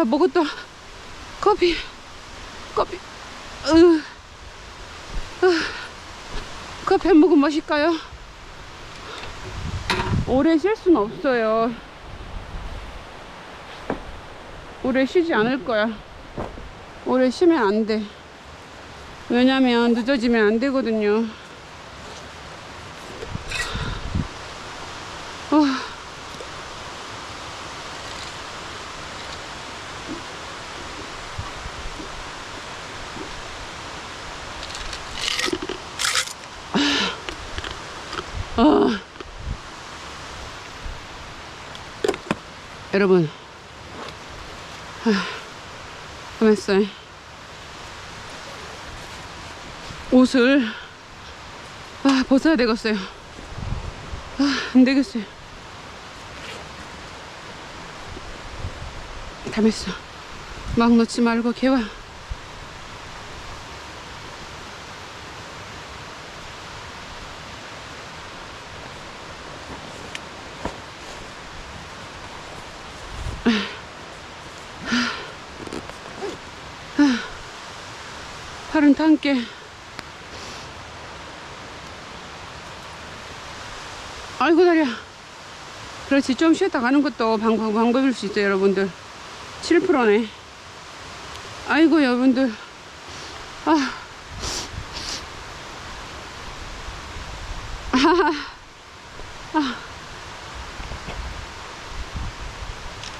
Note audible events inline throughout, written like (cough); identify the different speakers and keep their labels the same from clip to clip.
Speaker 1: 아 먹었다 커피. 커피. 으, 으, 커피 한 모금 마실까요? 오래 쉴 수는 없어요. 오래 쉬지 않을 거야. 오래 쉬면 안 돼. 왜냐면 늦어지면 안 되거든요. 어. 어. 여러분, 하면서 옷을 아, 벗어야 되겠어요. 아, 안 되겠어요. 담했어. 막 놓지 말고 개와. 함께. 아이고 다리야. 그렇지. 좀 쉬었다 가는 것도 방법, 방법일 수 있어요 여러분들. 7%네. 아이고 여러분들. 아 아하하. 아.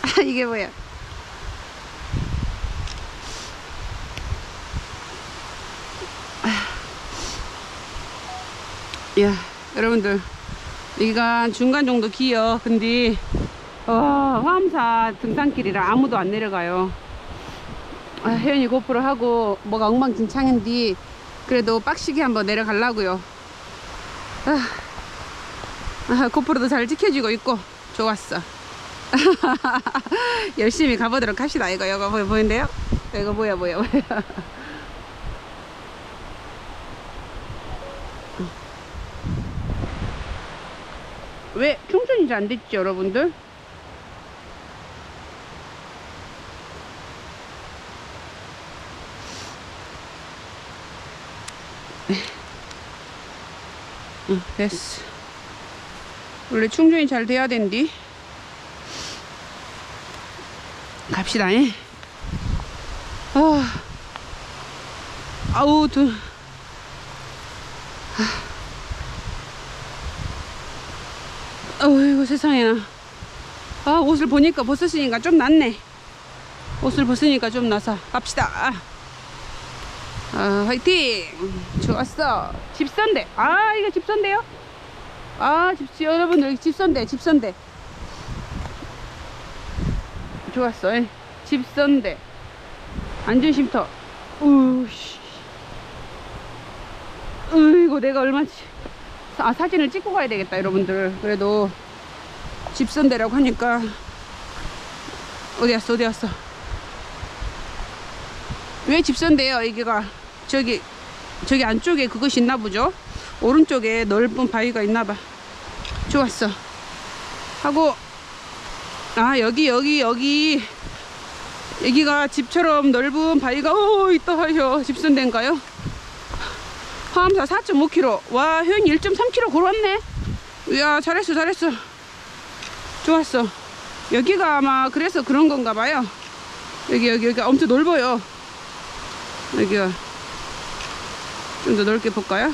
Speaker 1: 아, 이게 뭐야 야 여러분들. 여기가 중간 정도 기어 근데 어, 화암사 등산길이라 아무도 안 내려가요. 아, 혜연이 고프로 하고 뭐가 엉망진창인데 그래도 빡시게 한번 내려가려고요. 아, 아, 고프로도 잘 지켜지고 있고 좋았어. (laughs) 열심히 가보도록 합시다. 이거 이거 뭐, 보이는데요? 이거 뭐야 뭐야 뭐야 왜 충전이 잘 안 됐죠 여러분들? 응, 됐어. 원래 충전이 잘 돼야 된디? 갑시다 잉. 아, 아우 돈 어이구 세상에나 아 옷을 보니까 벗었으니까 좀 낫네. 옷을 벗으니까 좀 나서 갑시다. 아, 아 화이팅! 좋았어. 집선대. 아 이거 집선대요? 아 집, 여러분들 집선대 집선대. 좋았어. 예. 집선대. 안전쉼터. 우씨. 으이구 내가 얼마지? 아 사진을 찍고 가야 되겠다 여러분들. 그래도 집선대라고 하니까 어디 갔어 어디 갔어? 왜 집선대요 여기가? 저기 저기 안쪽에 그것이 있나 보죠? 오른쪽에 넓은 바위가 있나 봐. 좋았어. 하고 아 여기 여기 여기. 여기가 집처럼 넓은 바위가 오 있다 하여 집선대인가요? 화암사 4.5km. 와, 효연이 1.3km 걸었네. 이야, 잘했어, 잘했어. 좋았어. 여기가 아마 그래서 그런 건가 봐요. 여기, 여기, 여기 엄청 넓어요. 여기가. 좀 더 넓게 볼까요?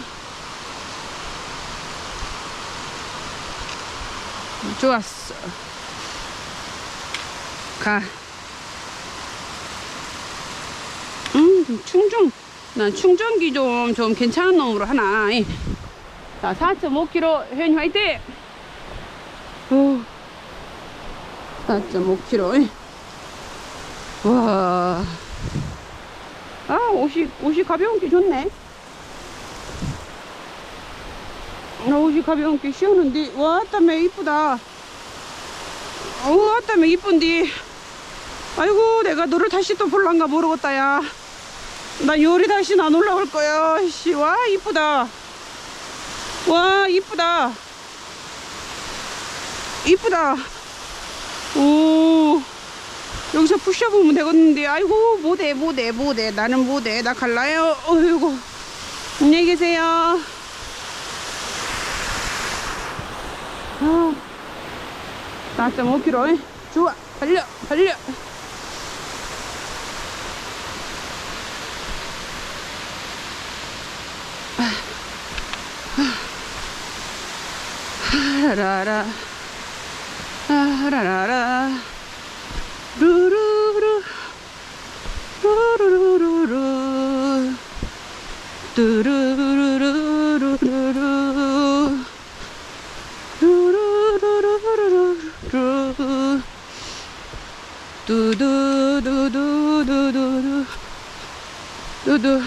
Speaker 1: 좋았어. 가. 음, 좀 충전. 난 충전기 좀, 좀 괜찮은 놈으로 하나. 이. 자, 4.5kg, 혜연이 화이팅! 오, 4.5kg. 와. 아, 옷이, 옷이 가벼운 게 좋네. 아, 옷이 가벼운 게 시원한데. 와, 땀에 이쁘다. 어우, 땀에 이쁜디. 아이고, 내가 너를 다시 또 볼란가 모르겠다, 야. 나 요리 다시는 안 올라올 거야. 씨, 와, 이쁘다. 와, 이쁘다. 이쁘다. 오. 여기서 푸셔보면 되겠는데. 아이고 못해 못해 못해. 나는 못해. 나 갈라요. 어이구. 안녕히 계세요. 아. 4.5km 좋아. 달려 달려. 라라 라 라라라 루루루 루루루루루 뚜루루루루루루 루루루루루루 두두두두두두 두 두두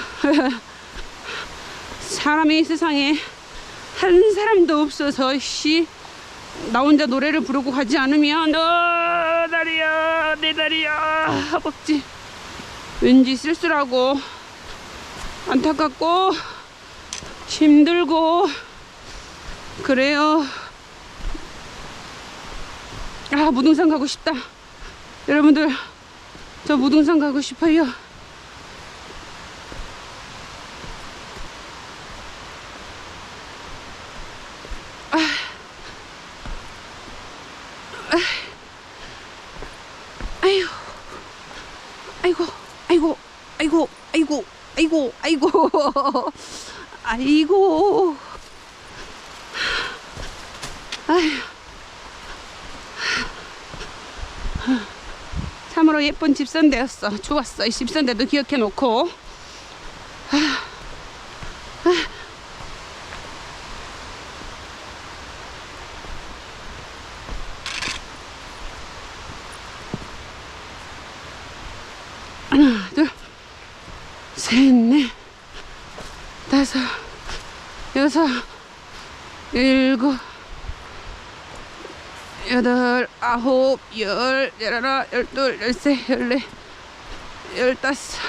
Speaker 1: 사람이 세상에 한 사람도 없어서 씨 나 혼자 노래를 부르고 가지 않으면 어 다리야 내 다리야 허벅지. 왠지 쓸쓸하고 안타깝고 힘들고 그래요. 아 무등산 가고 싶다. 여러분들 저 무등산 가고 싶어요 아유, 아이고, 아이고, 아이고, 아이고, 아이고, 아이고, 아휴. 참으로 예쁜 집선대였어. 좋았어. 이 집선대도 기억해 놓고. 하나, 둘, 셋, 넷, 다섯, 여섯, 일곱, 여덟, 아홉, 열, 열하나, 열둘, 열셋, 열넷, 열다섯,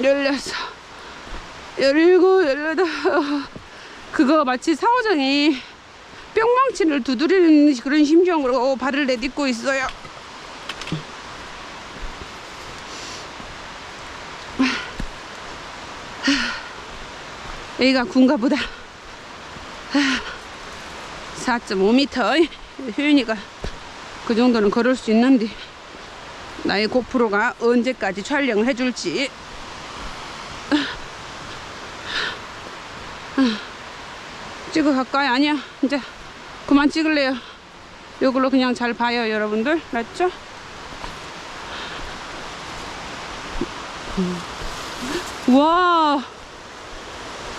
Speaker 1: 열여섯, 열일곱, 열여덟. 그거 마치 사오정이 뿅망치를 두드리는 그런 심정으로 발을 내딛고 있어요. 여기가 군가 보다. 4.5m 효윤이가 그 정도는 걸을 수 있는데 나의 고프로가 언제까지 촬영을 해줄지. 찍어 갈까요? 아니야. 이제 그만 찍을래요. 이걸로 그냥 잘 봐요 여러분들. 맞죠? 와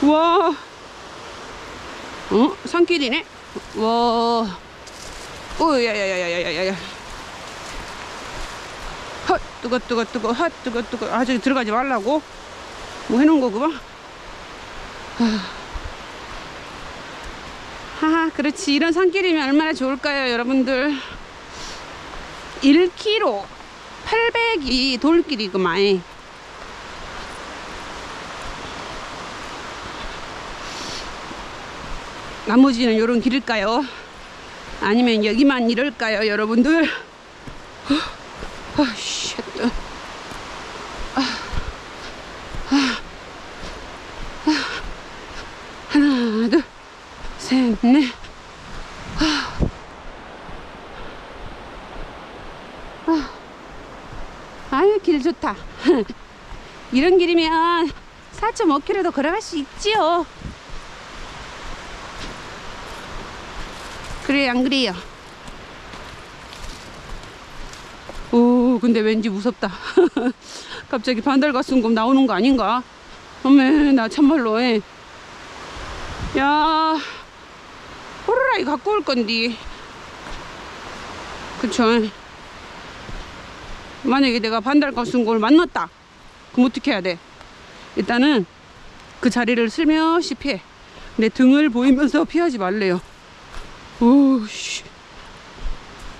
Speaker 1: 와, 어? 산길이네? 와, 오, 야야야야야야야. 헛, 뜨거, 뜨거, 뜨거, 헛, 뜨거, 뜨거. 아, 저기 들어가지 말라고? 뭐 해놓은 거구만? 하하, 그렇지. 이런 산길이면 얼마나 좋을까요, 여러분들? 1km 800이 돌길이구만. 나머지는 요런 길일까요? 아니면 여기만 이럴까요, 여러분들? 아, 쉣. 아, 아, 아. 하나, 둘, 셋, 넷. 아. 아. 아유, 길 좋다. (laughs) 이런 길이면 4.5km도 걸어갈 수 있지요. 그래 안 그래요? 오 근데 왠지 무섭다 (laughs) 갑자기 반달가슴곰 나오는 거 아닌가? 어메 나 참말로 에. 야 호루라기 갖고 올 건디 그쵸 만약에 내가 반달가슴곰을 만났다 그럼 어떻게 해야 돼? 일단은 그 자리를 슬며시 피해 내 등을 보이면서 피하지 말래요 우씨.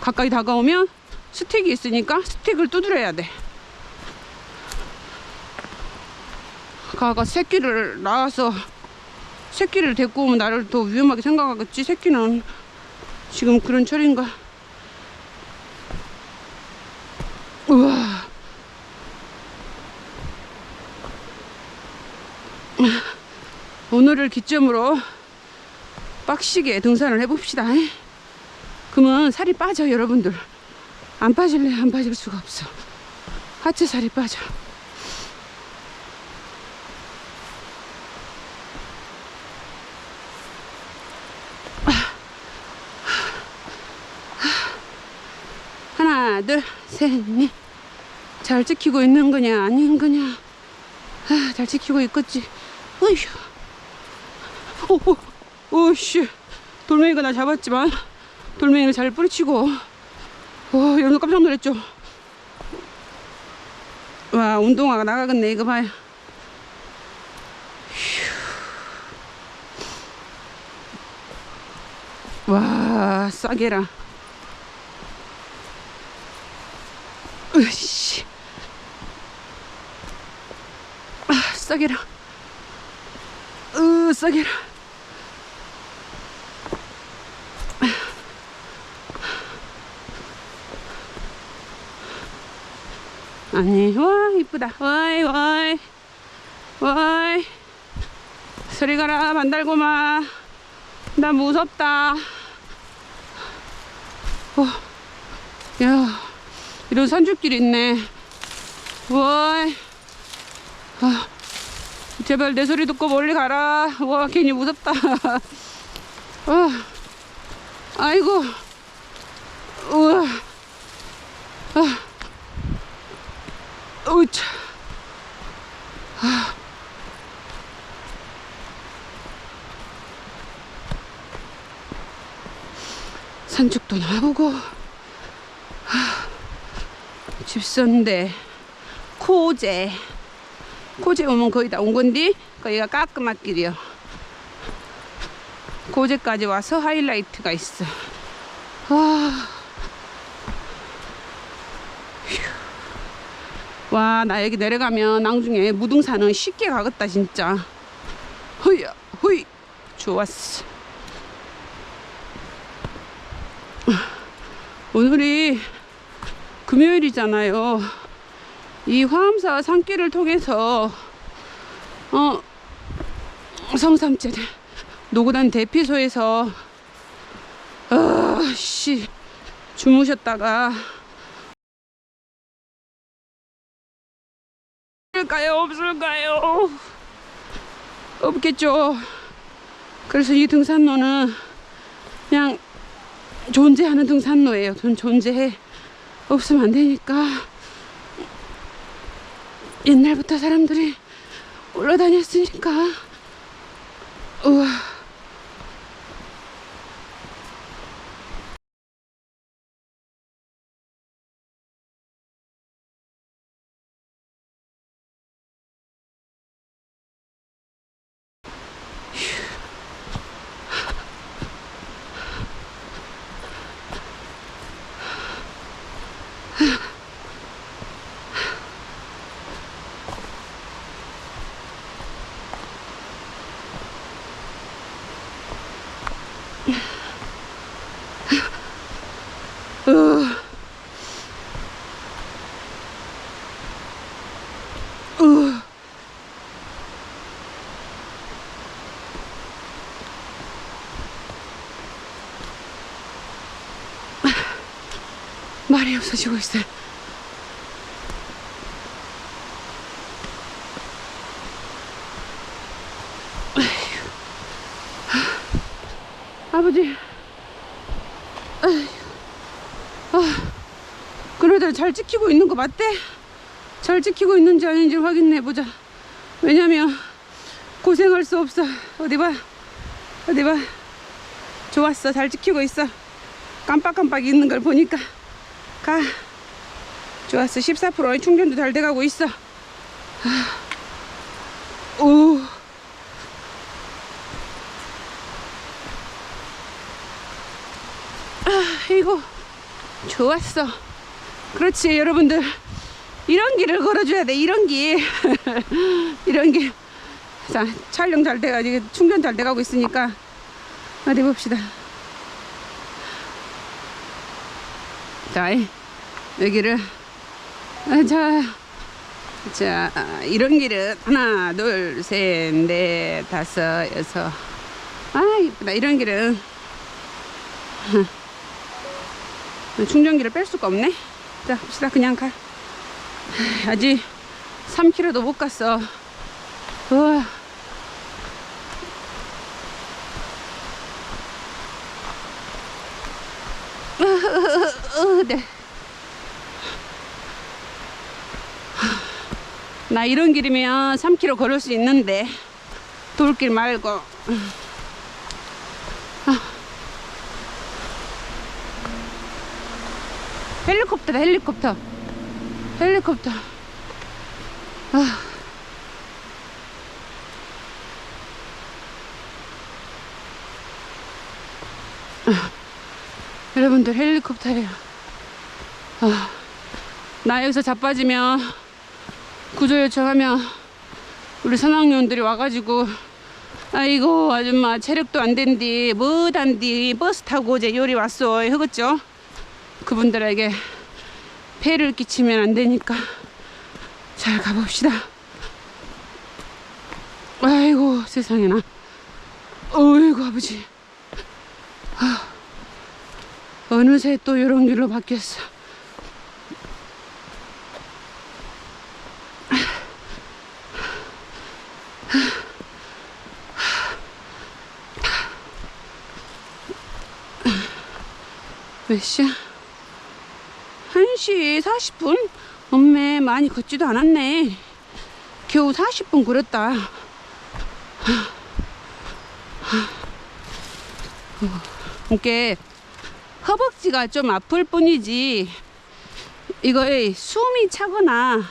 Speaker 1: 가까이 다가오면 스틱이 있으니까 스틱을 두드려야 돼. 가가 새끼를 낳아서 새끼를 데리고 오면 나를 더 위험하게 생각하겠지 새끼는. 지금 그런 철인가? 우와. 오늘을 기점으로 빡시게 등산을 해봅시다. 그러면 살이 빠져 여러분들. 안 빠질래 안 빠질 수가 없어. 하체 살이 빠져. 하나, 둘, 셋, 넷. 잘 지키고 있는 거냐, 아닌 거냐. 아, 잘 지키고 있겠지. 어휴. 오, 오, 오씨. 돌멩이가 나 잡았지만, 돌멩이를 잘 뿌리치고. 오, 여러분 깜짝 놀랐죠? 와, 운동화가 나가겠네, 이거 봐요. 휴. 와, 싸게라. 으씨. 아, 싸게라. 으, 싸게라. 아니, 와, 이쁘다. 와이, 와이. 와이. 소리 가라, 만달고마. 나 무섭다. 어, 야. 이런 산줄길이 있네. 와, 아, 제발 내 소리 듣고 멀리 가라. 와, 괜히 무섭다. 어, 아이고, 우와, 아, 우차. 아. 산책도 나보고. 집선대 코제. 코제 오면 거의 다 온 건데 거기가 까끄막길이요. 고제까지 와서 하이라이트가 있어 와 나 여기 내려가면 나중에 무등산은 쉽게 가겠다 진짜. 허이야 허이. 좋았어. 오늘이 금요일이잖아요. 이 화엄사 산길을 통해서 어 성삼재 노고단 대피소에서 아씨 주무셨다가 없을까요? 없을까요? 없겠죠. 그래서 이 등산로는 그냥 존재하는 등산로예요. 전 존재해. 없으면 안 되니까 옛날부터 사람들이 올라다녔으니까 우와 으. 으. 말이 없어지고 있어요. 아버지. 그래도 잘 지키고 있는 거 맞대? 잘 지키고 있는지 아닌지 확인해 보자. 왜냐면 고생할 수 없어. 어디 봐. 어디 봐. 좋았어. 잘 지키고 있어. 깜빡깜빡 있는 걸 보니까 가. 좋았어. 14% 충전도 잘 돼가고 있어. 아. 오. 아, 이거 좋았어. 그렇지, 여러분들. 이런 길을 걸어줘야 돼, 이런 길. (laughs) 이런 길. 자, 촬영 잘 돼가지고, 충전 잘 돼가고 있으니까, 어디 봅시다. 자, 여기를, 아, 자, 자, 이런 길은 하나, 둘, 셋, 넷, 다섯, 여섯. 아, 이쁘다. 이런 길은 충전기를 뺄 수가 없네. 자, 봅시다. 그냥 가. 아직 3km도 못 갔어. 우와. 으, 으, 으, 네. 나 이런 길이면 3km 걸을 수 있는데 돌길 말고 아. 헬리콥터다 헬리콥터 헬리콥터. 여러분들 헬리콥터예요 아. 나 여기서 자빠지면 구조 요청하면 우리 선학년들이 와가지고 아이고 아줌마 체력도 안 된디 뭐단디 버스 타고 이제 요리 왔어. 허겠죠? 그분들에게 폐를 끼치면 안 되니까 잘 가봅시다. 아이고 세상에나. 어이구 아버지. 아, 어느새 또 이런 길로 바뀌었어 몇 시야? 1시 40분? 엄매 많이 걷지도 않았네. 겨우 40분 걸었다. 이게 허벅지가 좀 아플 뿐이지 이거에 숨이 차거나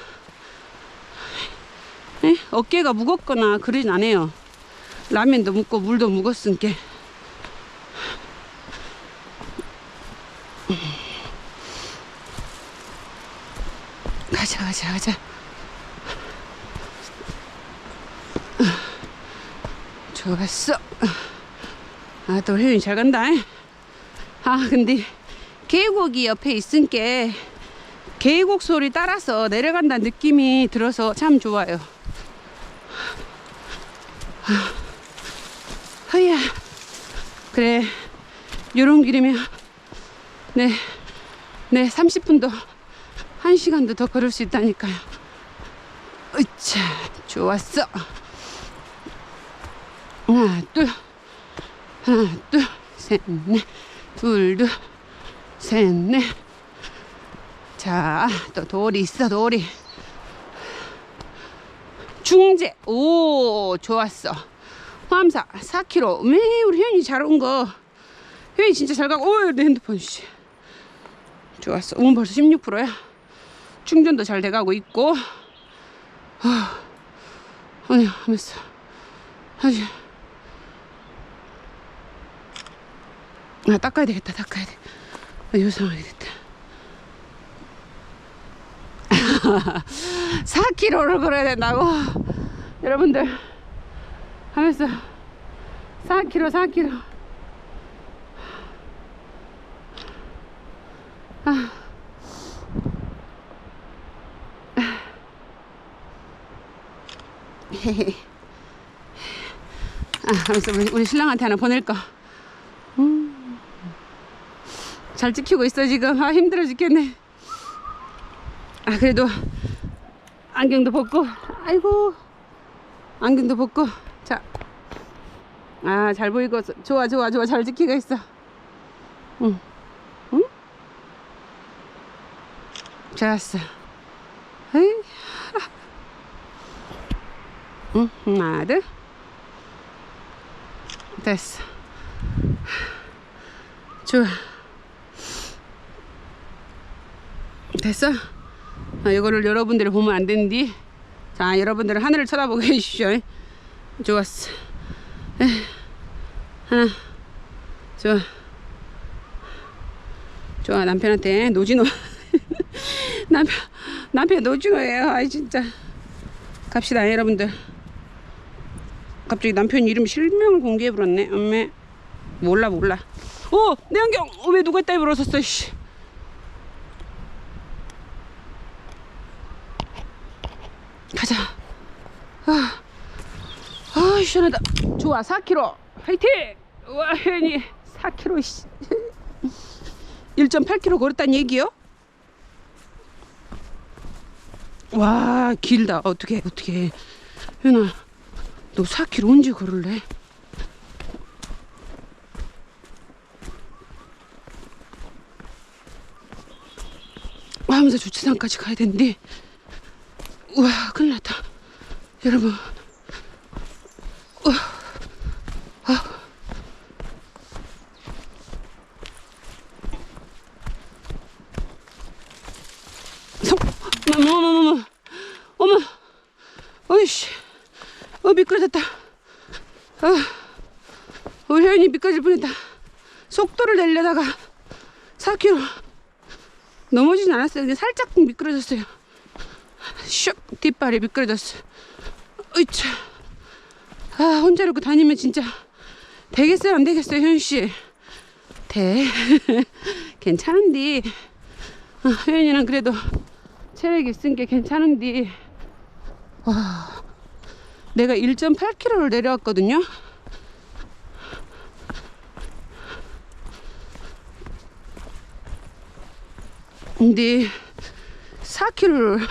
Speaker 1: 에? 어깨가 무겁거나 그러진 않아요. 라면도 묵고 물도 묵었으니까. 가자 가자 가자. 좋았어. 아또 혜윤이 잘 간다. 아 근데 계곡이 옆에 있으니까 계곡 소리 따라서 내려간다는 느낌이 들어서 참 좋아요. 허야. 그래. 요런 길이면 네, 네 30분도 한 시간도 더 걸을 수 있다니까요. 으차, 좋았어. 하나, 둘, 하나, 둘, 셋, 넷, 둘, 둘, 셋, 넷. 자, 또 돌이 있어, 돌이. 중재, 오, 좋았어. 화암사 4kg. 매 우리 현이 잘 온 거. 현이 진짜 잘 가고, 오, 내 핸드폰 씨. 좋았어. 오늘 벌써 16%야. 충전도 잘 돼가고 있고. 아, 아니 하면서. 아직 아 닦아야 되겠다 닦아야 돼. 아, 요상하게 됐다. (laughs) 4kg를 걸어야 된다고? 여러분들. 하면서. 4kg 4kg 아 아, 알았어. 우리, 우리 신랑한테 하나 보낼까? 음. 잘 지키고 있어, 지금. 아, 힘들어 죽겠네. 아, 그래도 안경도 벗고, 아이고. 안경도 벗고. 자. 아, 잘 보이고. 좋아, 좋아, 좋아. 잘 지키고 있어. 응. 응? 좋았어. 에이. 응, 하나, 둘. 됐어. 좋아. 됐어? 아, 이거를 여러분들이 보면 안 되는데. 자, 여러분들은 하늘을 쳐다보게 (laughs) 해주십시오. 좋았어. 에, 하나. 좋아. 좋아, 남편한테 노진호. (laughs) 남편, 남편 노진호예요. 아이, 진짜. 갑시다, 여러분들. 갑자기 남편 이름 실명을 공개해버렸네. 엄매. 몰라, 몰라. 어, 내 안경! 어, 왜 누가 이따 입으러섰어, 씨. 가자. 아, 아 시원하다. 좋아, 4km. 화이팅! 와, 혜연이 4km. 씨. (laughs) 1.8km 걸었단 얘기요? 와, 길다. 어떻게, 어떻게. 혜연아, 너 4km 언제 걸을래? 하면서 주차장까지 가야 되는데 우와 큰일 났다 여러분 우와. 아. 성, 어머 어머 어머 어머 어이씨 어 미끄러졌다 아, 어 혜연이 미끄러질 뻔했다 속도를 내려다가 4km 넘어지진 않았어요. 그냥 살짝 미끄러졌어요. 슉 뒷발이 미끄러졌어. 으이차. 아 혼자 이렇게 다니면 진짜 되겠어요 안 되겠어요 효연 씨? 돼. (laughs) 괜찮은디. 아, 효연이는 그래도 체력이 있은 게 괜찮은디. 와 내가 1.8km를 내려왔거든요. 근데 4km를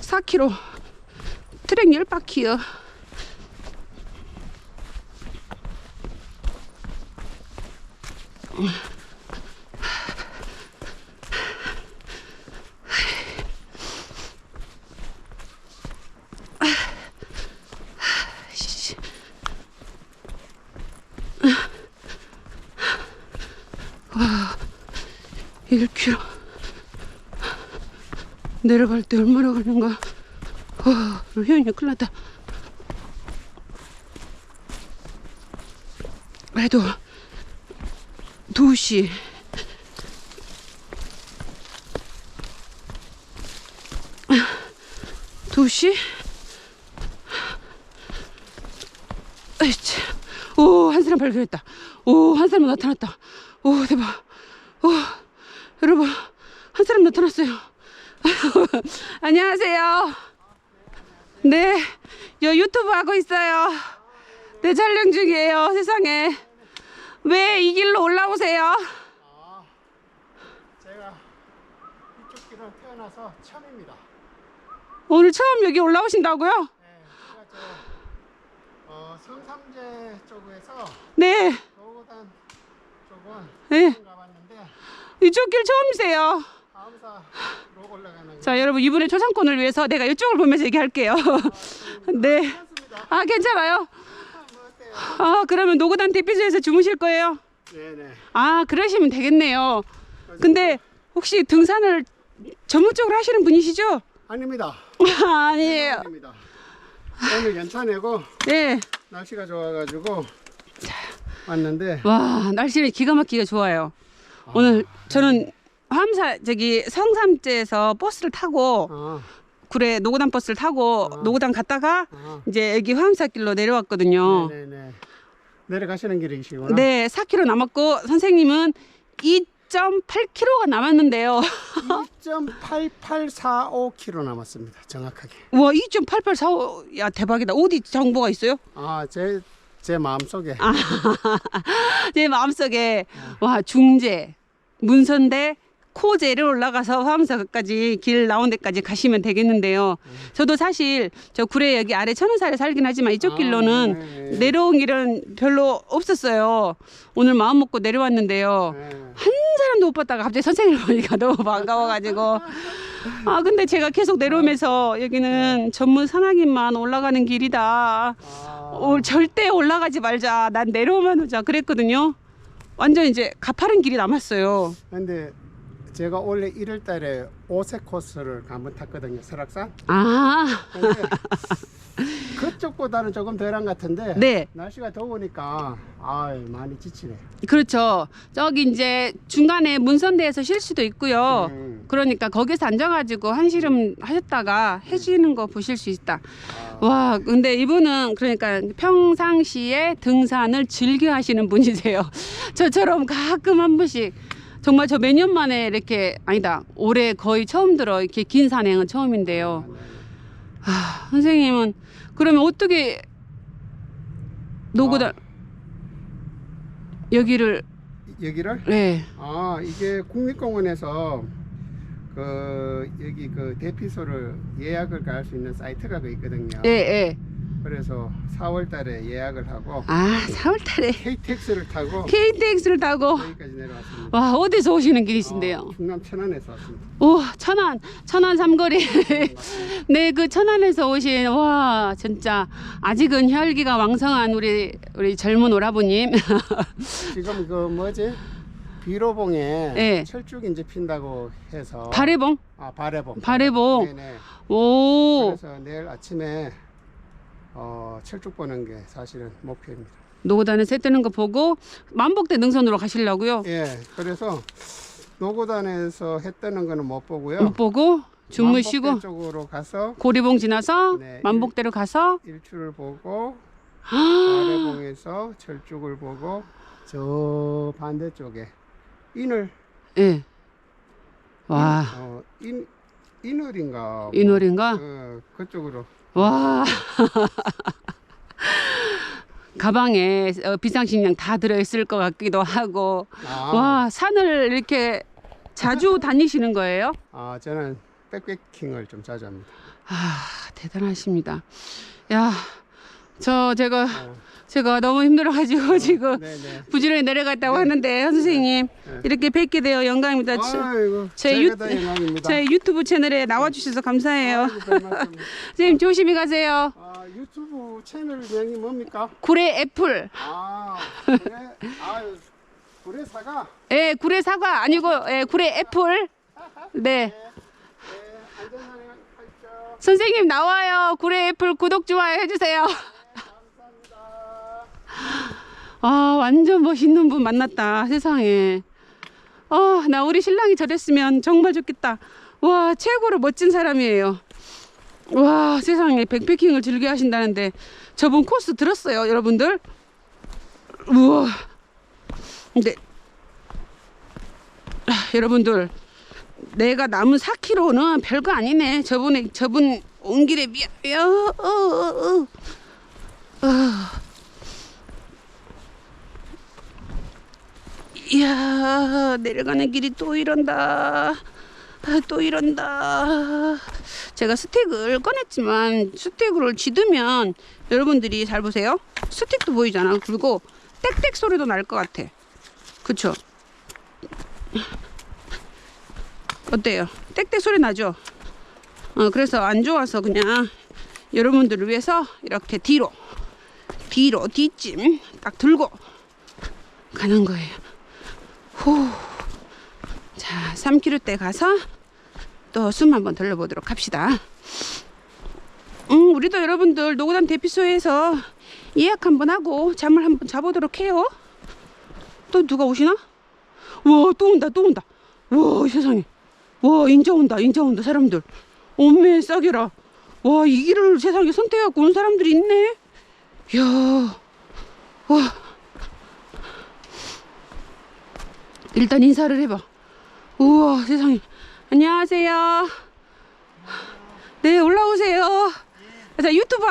Speaker 1: 4km 트랙 10바퀴요 씨. 1km 내려갈 때 얼마나 걸린가 와 혜연이 큰일 났다 그래도 2시 두시 으이차. 오, 한 사람 발견했다. 오, 한 사람 나타났다. 오, 대박. 오, 여러분, 한 사람 나타났어요. (laughs) 안녕하세요. 네, 요 유튜브 하고 있어요. 네, 촬영 중이에요. 세상에. 왜 이 길로 올라오세요?
Speaker 2: 아, 제가 이쪽 길은 태어나서 처음입니다.
Speaker 1: 오늘 처음 여기 올라오신다고요?
Speaker 2: 네, 제가 저 어, 성삼재 쪽에서
Speaker 1: 네,
Speaker 2: 노고단 쪽은
Speaker 1: 네.
Speaker 2: 처음 가봤는데
Speaker 1: 이쪽 길 처음이세요. 자, 여러분, 이분의 초상권을 위해서 내가 이쪽을 보면서 얘기할게요. (laughs) 네. 아, 괜찮아요. 아, 그러면 노고단 대피소에서 주무실 거예요?
Speaker 2: 네네.
Speaker 1: 아, 그러시면 되겠네요. 근데 혹시 등산을 전문적으로 하시는 분이시죠?
Speaker 2: 아닙니다. (laughs)
Speaker 1: 아니에요.
Speaker 2: 아닙니다. 오늘 연차내고
Speaker 1: 네.
Speaker 2: 날씨가 좋아가지고 왔는데
Speaker 1: 와, 날씨는 기가 막히게 좋아요. 오늘 저는 함사 저기 성삼제에서 버스를 타고
Speaker 2: 아,
Speaker 1: 구례 노고단 버스를 타고
Speaker 2: 아.
Speaker 1: 노고단 갔다가
Speaker 2: 아,
Speaker 1: 이제 여기 화엄사길로 내려왔거든요.
Speaker 2: 네네네. 내려가시는 길이시구나.
Speaker 1: 네, 4km 남았고 선생님은 2.8km가 남았는데요.
Speaker 2: 2.8845km 남았습니다. 정확하게.
Speaker 1: 우와, 2.8845. 야, 대박이다. 어디 정보가 있어요?
Speaker 2: 아, 제, 제 마음속에.
Speaker 1: 아. (laughs) 제 마음속에 와, 중제, 문선대, 코제를 올라가서 화엄사까지 길 나온 데까지 가시면 되겠는데요. 저도 사실 저 구례 여기 아래 천원사에 살긴 하지만 이쪽
Speaker 2: 아,
Speaker 1: 길로는
Speaker 2: 네, 네.
Speaker 1: 내려온 길은 별로 없었어요. 오늘 마음 먹고 내려왔는데요.
Speaker 2: 네.
Speaker 1: 한 사람도 못 봤다가 갑자기 선생님을 보니까 (laughs) 너무 반가워가지고 아 근데 제가 계속 내려오면서 여기는 전문 산악인만 올라가는 길이다
Speaker 2: 아,
Speaker 1: 어, 절대 올라가지 말자 난 내려오면 오자 그랬거든요 완전 이제 가파른 길이 남았어요
Speaker 2: 근데 제가 원래 1월 달에 오색 코스를 한번 탔거든요. 설악산.
Speaker 1: 아
Speaker 2: 근데 그쪽보다는 조금 덜한 것 같은데
Speaker 1: 네.
Speaker 2: 날씨가 더우니까 아 많이 지치네.
Speaker 1: 그렇죠 저기 이제 중간에 문선대에서 쉴 수도 있고요
Speaker 2: 음.
Speaker 1: 그러니까 거기서 앉아가지고 한시름 하셨다가 해지는 거 보실 수 있다
Speaker 2: 아,
Speaker 1: 와, 근데 이분은 그러니까 평상시에 등산을 즐겨 하시는 분이세요. (laughs) 저처럼 가끔 한 번씩 정말 저 몇 년 만에 이렇게 아니다 올해 거의 처음 들어 이렇게 긴 산행은 처음인데요.
Speaker 2: 아,
Speaker 1: 선생님은 그러면 어떻게 노고다
Speaker 2: 아.
Speaker 1: 여기를
Speaker 2: 여기를
Speaker 1: 네.
Speaker 2: 아 이게 국립공원에서 그 여기 그 대피소를 예약을 갈 수 있는 사이트가 그 있거든요.
Speaker 1: 예, 예.
Speaker 2: 그래서 4월 달에 예약을 하고
Speaker 1: 아, 4월 달에
Speaker 2: KTX를 타고
Speaker 1: KTX를 타고
Speaker 2: 여기까지 내려왔습니다.
Speaker 1: 와 어디서 오시는 길이신데요?
Speaker 2: 어, 충남 천안에서 왔습니다.
Speaker 1: 오 천안 천안 삼거리 (laughs) 네 그 천안에서 오신 와 진짜 아직은 혈기가 왕성한 우리 우리 젊은 오라버님 (laughs)
Speaker 2: 지금 그 뭐지 비로봉에
Speaker 1: 네.
Speaker 2: 철쭉 이제 핀다고 해서
Speaker 1: 발해봉
Speaker 2: 아 발해봉
Speaker 1: 발해봉
Speaker 2: 네네.
Speaker 1: 오
Speaker 2: 그래서 내일 아침에 어, 철쭉 보는 게 사실은 목표입니다.
Speaker 1: 노고단에 새 뜨는 거 보고 만복대 능선으로 가시려고요
Speaker 2: 예, 그래서 노고단에서 해 뜨는 거는 못 보고요.
Speaker 1: 못 보고 주무시고
Speaker 2: 만복대 쪽으로 가서
Speaker 1: 고리봉 지나서
Speaker 2: 네,
Speaker 1: 만복대로 가서
Speaker 2: 일출을 보고
Speaker 1: 아, (gasps)
Speaker 2: 아래봉에서 철쭉을 보고 저 반대쪽에 인을
Speaker 1: 예. 와
Speaker 2: 어, 인 인을인가
Speaker 1: 이 노래인가
Speaker 2: 어, 그쪽으로
Speaker 1: 와 (laughs) 가방에 어, 비상식량 다 들어있을 것 같기도 하고
Speaker 2: 아,
Speaker 1: 와 산을 이렇게 자주 다니시는 거예요?
Speaker 2: 아 저는 백패킹을 좀 자주 합니다.
Speaker 1: 아 대단하십니다. 야 저 제가
Speaker 2: 어,
Speaker 1: 제가 너무 힘들어가지고 (laughs) 지금
Speaker 2: 네네.
Speaker 1: 부지런히 내려갔다고
Speaker 2: 네.
Speaker 1: 하는데 선생님
Speaker 2: 네.
Speaker 1: 이렇게 뵙게 되어 영광입니다. 저-
Speaker 2: 아이고
Speaker 1: 제
Speaker 2: 제가
Speaker 1: 유-
Speaker 2: 더 영광입니다.
Speaker 1: 제 유튜브 채널에 나와주셔서 감사해요.
Speaker 2: 아이고, 별 말씀. (laughs)
Speaker 1: 선생님 조심히 가세요.
Speaker 2: 아 유튜브 채널 명이 뭡니까?
Speaker 1: 구례 애플.
Speaker 2: 아 그래 그래 사과
Speaker 1: 예, 구례 사과 아니고 예, 구례 애플. 네.
Speaker 2: 네 하십시오.
Speaker 1: 선생님 나와요. 구례 애플 구독 좋아요 해주세요. 아 완전 멋있는 분 만났다 세상에. 아나 우리 신랑이 저랬으면 정말 좋겠다. 와 최고로 멋진 사람이에요. 와 세상에 백패킹을 즐겨 하신다는데 저분 코스 들었어요 여러분들. 우와. 근데 아, 여러분들 내가 남은 4km는 별거 아니네. 저분의 저분 온 길에 비하여. 어, 어, 어. 어. 이야 내려가는 길이 또 이런다. 아, 또 이런다. 제가 스틱을 꺼냈지만 스틱을 쥐두면 여러분들이 잘 보세요. 스틱도 보이잖아. 그리고 땡땡 소리도 날 것 같아. 그쵸? 어때요? 땡땡 소리 나죠? 어, 그래서 안 좋아서 그냥 여러분들을 위해서 이렇게 뒤로 뒤로 뒷짐 딱 들고 가는 거예요 후. 자, 3km대 가서 또 숨 한번 돌려보도록 합시다. 음, 우리도 여러분들 노고단 대피소에서 예약 한번 하고 잠을 한번 자보도록 해요. 또 누가 오시나? 와, 또 온다, 또 온다. 와, 세상에. 와, 인자 온다, 인자 온다, 사람들. 엄매 싸게라. 와, 이 길을 세상에 선택해갖고 온 사람들이 있네. 이야, 와. 일단 인사를 해봐. 우와 세상에. 안녕하세요. 네 올라오세요. 자 유튜브